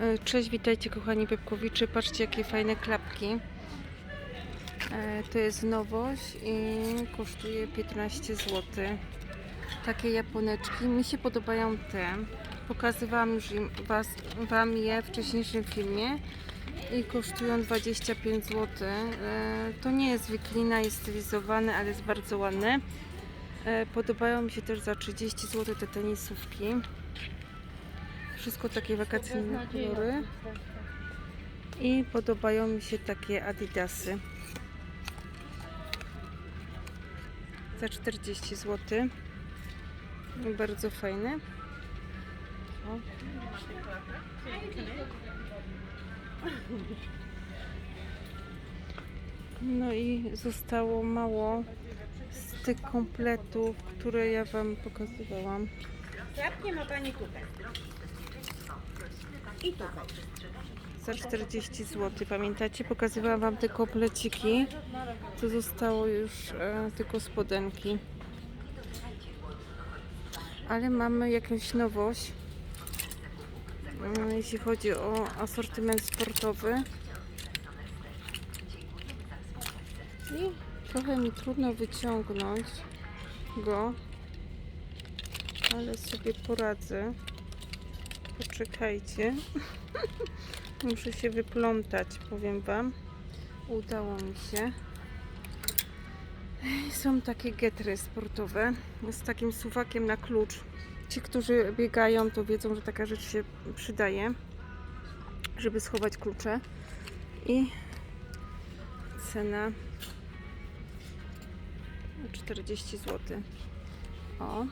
E, Cześć, witajcie kochani Pepkowicze. Patrzcie jakie fajne klapki. E, To jest nowość i kosztuje 15 zł. Takie japoneczki. Mi się podobają te. Pokazywałam już was, Wam je w wcześniejszym filmie i kosztują 25 zł. E, To nie jest wiklina, jest stylizowane, ale jest bardzo ładne. Podobają mi się też za 30 zł te tenisówki. Wszystko takie wakacyjne kolory. I podobają mi się takie adidasy. Za 40 zł. Bardzo fajne. O. No i zostało mało z tych kompletów, które ja Wam pokazywałam. Klapki ma Pani tutaj. I za 40 zł. Pamiętacie? Pokazywałam Wam te kompleciki. To zostało już e, tylko spodenki. Ale mamy jakąś nowość, mm, jeśli chodzi o asortyment sportowy. I trochę mi trudno wyciągnąć go, ale sobie poradzę. Poczekajcie. Muszę się wyplątać, powiem Wam. Udało mi się. Są takie getry sportowe z takim suwakiem na klucz. Ci, którzy biegają, to wiedzą, że taka rzecz się przydaje, żeby schować klucze. I cena 40 zł. O.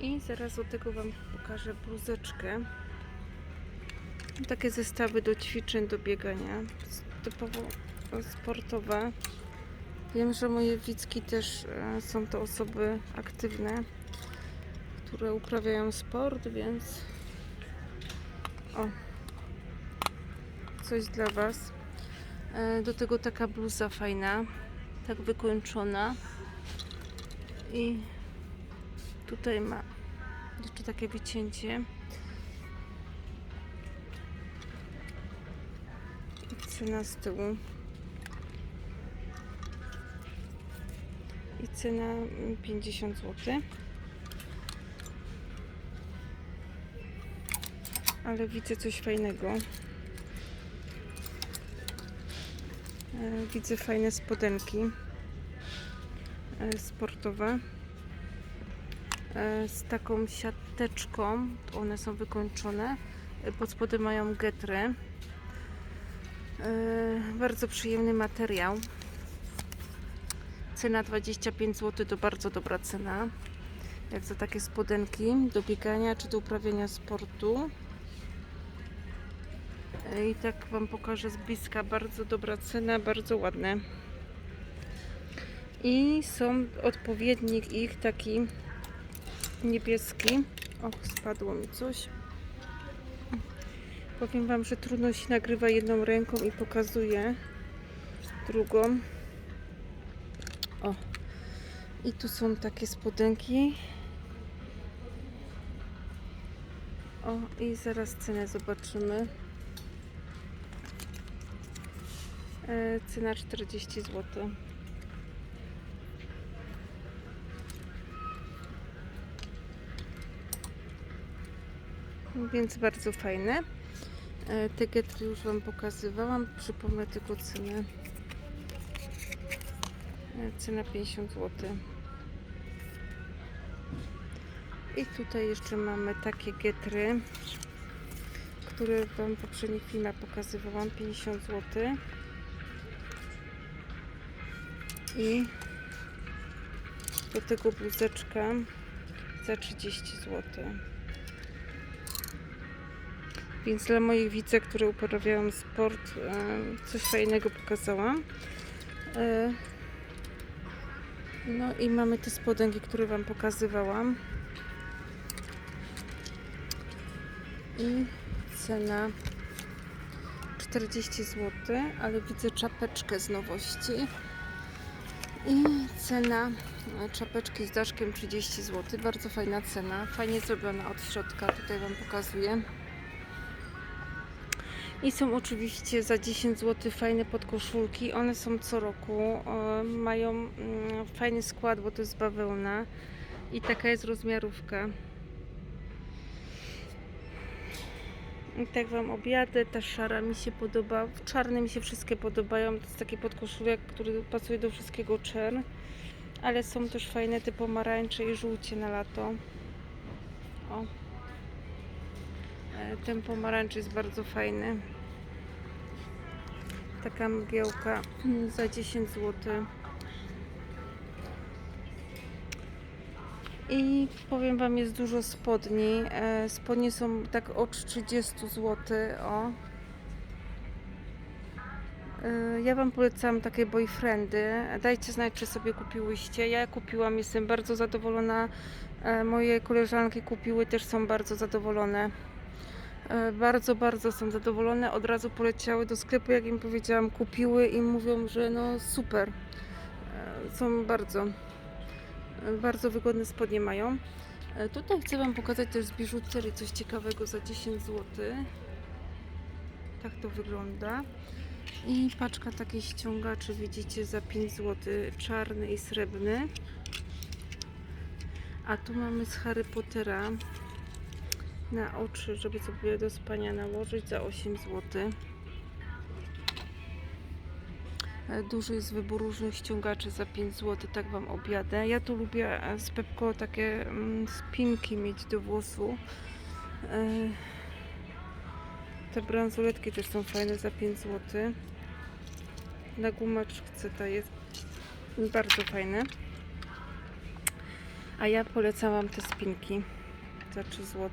I zaraz do tego Wam pokażę bluzeczkę. Takie zestawy do ćwiczeń, do biegania. Typowo sportowe. Wiem, że moje widzki też e, są to osoby aktywne, które uprawiają sport, więc o, coś dla Was. E, Do tego taka bluza fajna, tak wykończona. I tutaj ma jeszcze takie wycięcie. I cena z tyłu. I cena mm, 50 zł. Ale widzę coś fajnego. E, Widzę fajne spodenki e, sportowe z taką siateczką. One są wykończone. E, Pod spodem mają getry. E, Bardzo przyjemny materiał. Cena 25 zł to bardzo dobra cena. Jak za takie spodenki do biegania czy do uprawiania sportu. E, I tak Wam pokażę z bliska. Bardzo dobra cena, bardzo ładne. I są odpowiednik ich taki niebieski. Och, spadło mi coś. Powiem Wam, że trudno się nagrywa jedną ręką i pokazuje drugą. O. I tu są takie spodenki. O, i zaraz cenę zobaczymy. E, cena 40 zł. Więc bardzo fajne. E, Te getry już Wam pokazywałam. Przypomnę tylko cenę. E, Cena 50 zł. I tutaj jeszcze mamy takie getry, które Wam w poprzednich filmach pokazywałam. 50 zł. I do tego bluzeczka za 30 zł. Więc dla moich widzek, które uprawiają sport, e, coś fajnego pokazałam. E, No i mamy te spodenki, które Wam pokazywałam. I cena 40 zł, ale widzę czapeczkę z nowości. I cena e, czapeczki z daszkiem 30 zł. Bardzo fajna cena. Fajnie zrobiona od środka. Tutaj Wam pokazuję. I są oczywiście za 10 zł fajne podkoszulki. One są co roku. e, Mają mm, fajny skład, bo to jest bawełna. I taka jest rozmiarówka. I tak Wam objadę. Ta szara mi się podoba. Czarne mi się wszystkie podobają. To jest taki podkoszulek, który pasuje do wszystkiego czern. Ale są też fajne te pomarańcze i żółcie na lato. O. Ten pomarańcz jest bardzo fajny. Taka mgiełka za 10 zł. I powiem Wam, jest dużo spodni. E, Spodnie są tak od 30 zł. O. E, Ja Wam polecam takie boyfriendy. Dajcie znać, czy sobie kupiłyście. Ja kupiłam, jestem bardzo zadowolona. E, Moje koleżanki kupiły, też są bardzo zadowolone. E, Bardzo, bardzo są zadowolone. Od razu poleciały do sklepu, jak im powiedziałam, kupiły i mówią, że no super. E, Są bardzo, e, bardzo wygodne spodnie mają. Tutaj chcę Wam pokazać też z biżuterii coś ciekawego za 10 zł. Tak to wygląda. I paczka takich ściągaczy widzicie za 5 zł, czarny i srebrny. A tu mamy z Harry Pottera na oczy, żeby sobie do spania nałożyć za 8 zł. E, Duży jest wybór różnych ściągaczy za 5 zł, tak Wam objadę. Ja tu lubię e, z Pepko takie mm, spinki mieć do włosu. E, Te bransoletki też są fajne za 5 zł. Na gumaczce ta jest bardzo fajne. A ja polecam Wam te spinki za 3 zł.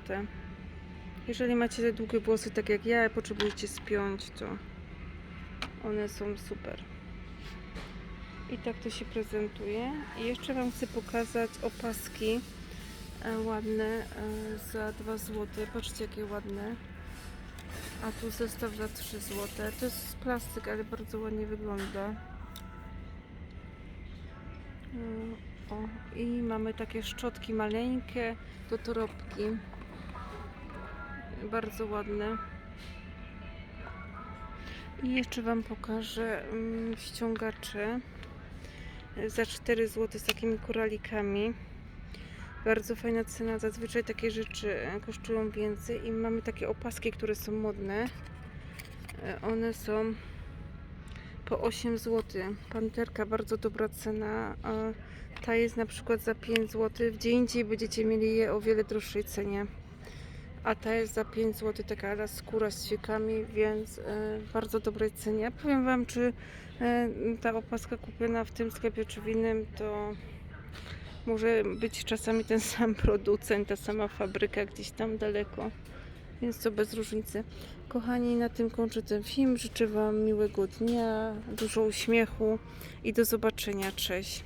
Jeżeli macie długie włosy tak jak ja potrzebujecie spiąć, to one są super. I tak to się prezentuje. I jeszcze Wam chcę pokazać opaski e, ładne e, za 2 zł. Patrzcie jakie ładne. A tu zestaw za 3 zł. To jest plastyk, ale bardzo ładnie wygląda. Mm, O, i mamy takie szczotki maleńkie do torebki. Bardzo ładne. I jeszcze Wam pokażę mm, ściągacze za 4 zł z takimi koralikami. Bardzo fajna cena. Zazwyczaj takie rzeczy e, kosztują więcej. I mamy takie opaski, które są modne. E, One są po 8 zł. Panterka, bardzo dobra cena. Ta jest na przykład za 5 zł. Gdzie indziej będziecie mieli je o wiele droższej cenie. A ta jest za 5 zł, taka skóra z ćwiekami, więc e, bardzo dobrej cenie. Powiem Wam, czy e, ta opaska kupiona w tym sklepie czy w innym, to może być czasami ten sam producent, ta sama fabryka gdzieś tam daleko. Więc to bez różnicy. Kochani, na tym kończę ten film. Życzę Wam miłego dnia, dużo uśmiechu i do zobaczenia. Cześć.